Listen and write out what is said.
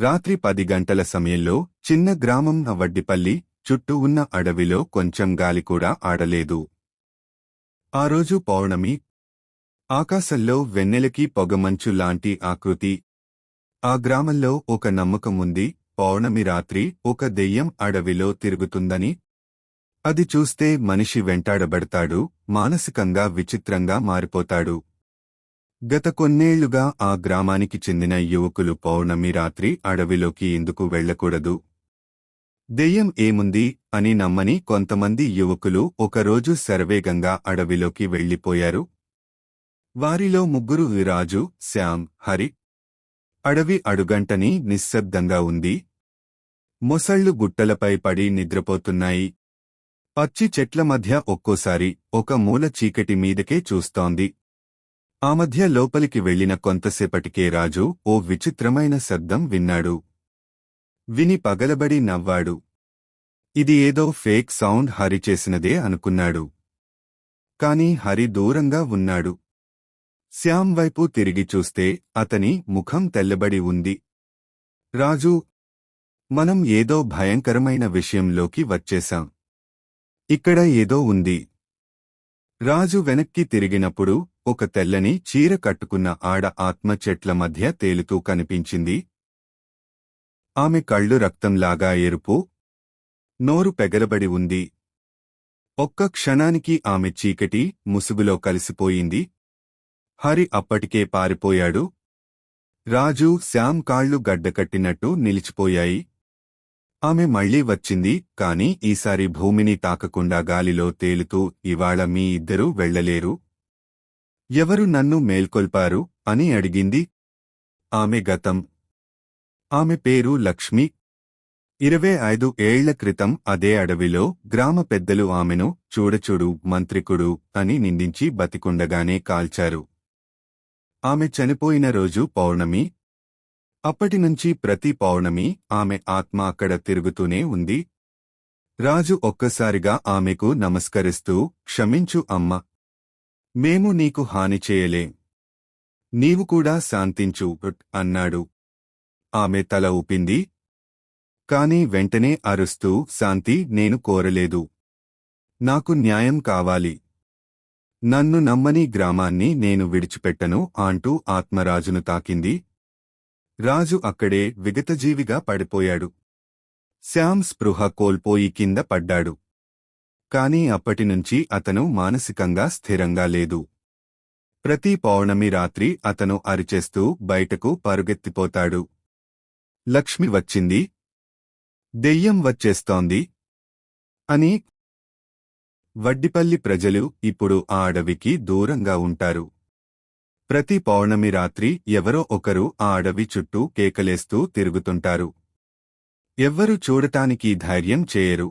రాత్రి పది గంటల సమయంలో చిన్న గ్రామం వడ్డిపల్లి చుట్టూ ఉన్న అడవిలో కొంచెం గాలి కూడా ఆడలేదు. ఆ రోజు పౌర్ణమి. ఆకాశంలో వెన్నెలకి పొగమంచు లాంటి ఆకృతి. ఆ గ్రామంలో ఒక నమ్మకం ఉంది పౌర్ణమి రాత్రి ఒక దెయ్యం అడవిలో తిరుగుతుందని. అది చూస్తే మనిషి వెంటాడబడతాడు మానసికంగా విచిత్రంగా మారిపోతాడు. గత కొన్నేళ్ళుగా ఆ గ్రామానికి చెందిన యువకులు పౌర్ణమి రాత్రి అడవిలోకి ఎందుకు వెళ్ళకూడదు దెయ్యం ఏముంది అని నమ్మని కొంతమంది యువకులు ఒకరోజు శరవేగంగా అడవిలోకి వెళ్ళిపోయారు వారిలో ముగ్గురు రాజు శ్యామ్ హరి. అడవి అడుగంటని నిశ్శబ్దంగా ఉంది. మొసళ్ళు గుట్టలపై పడి నిద్రపోతున్నాయి. పచ్చి చెట్ల మధ్య ఒక్కోసారి ఒక మూల చీకటి మీదకే చూస్తోంది. ఆ మధ్య లోపలికి వెళ్ళిన కొంతసేపటికే రాజు ఓ విచిత్రమైన శబ్దం విన్నాడు. విని పగలబడి నవ్వాడు. ఇది ఏదో ఫేక్ సౌండ్ హరి చేసినదే అనుకున్నాడు. కాని హరి దూరంగా ఉన్నాడు. శ్యామ్ వైపు తిరిగి చూస్తే అతని ముఖం తెల్లబడి ఉంది. రాజు మనం ఏదో భయంకరమైన విషయంలోకి వచ్చేశాం. ఇక్కడ ఏదో ఉంది. రాజు వెనక్కి తిరిగినప్పుడు ఒక తెల్లని చీర కట్టుకున్న ఆడ ఆత్మ చెట్ల మధ్య తేలుతూ కనిపించింది. ఆమె కళ్ళు రక్తంలాగా ఎరుపు నోరు పెగలబడి ఉంది. ఒక్క క్షణానికి ఆమె చీకటి ముసుగులో కలిసిపోయింది. హరి అప్పటికే పారిపోయాడు. రాజు శ్యామ్ కాళ్ళు గడ్డకట్టినట్టు నిలిచిపోయాయి. ఆమె మళ్ళీ వచ్చింది కాని ఈసారి భూమిని తాకకుండా గాలిలో తేలుతూ ఇవాళ మీ ఇద్దరూ వెళ్ళలేరు ఎవరు నన్ను మేల్కొల్పారు అని అడిగింది. ఆమె గతం. ఆమె పేరు లక్ష్మి. ఇరవై ఐదు ఏళ్ళ క్రితం అదే అడవిలో గ్రామ పెద్దలు ఆమెను చూడచూడు మంత్రికుడు అని నిందించి బతికుండగానే కాల్చారు. ఆమె చనిపోయిన రోజు పౌర్ణమి. అప్పటినుంచి ప్రతి పౌర్ణమి ఆమె ఆత్మ అక్కడ తిరుగుతూనే ఉంది. రాజు ఒక్కసారిగా ఆమెకు నమస్కరిస్తూ క్షమించు అమ్మ మేము నీకు హాని చేయలేం. నీవు కూడా శాంతించు అన్నాడు. ఆమె తల ఊపింది. కాని వెంటనే అరుస్తూ శాంతి నేను కోరలేదు. నాకు న్యాయం కావాలి. నన్ను నమ్మని గ్రామాన్ని నేను విడిచిపెట్టను అంటూ ఆత్మరాజును తాకింది. రాజు అక్కడే విగతజీవిగా పడిపోయాడు. శ్యామ్ స్పృహ కోల్పోయి కింద పడ్డాడు. కాని అప్పటినుంచి అతను మానసికంగా స్థిరంగా లేదు. ప్రతి పౌర్ణమి రాత్రి అతను అరిచేస్తూ బయటకు పరుగెత్తిపోతాడు. లక్ష్మి వచ్చింది. దెయ్యం వచ్చేస్తోంది. అని వడ్డిపల్లి ప్రజలు ఇప్పుడు ఆ అడవికి దూరంగా ఉంటారు. ప్రతి పౌర్ణమి రాత్రి ఎవరో ఒకరు ఆ అడవి చుట్టూ కేకలేస్తూ తిరుగుతుంటారు. ఎవ్వరు చూడటానికి ధైర్యం చేయరు.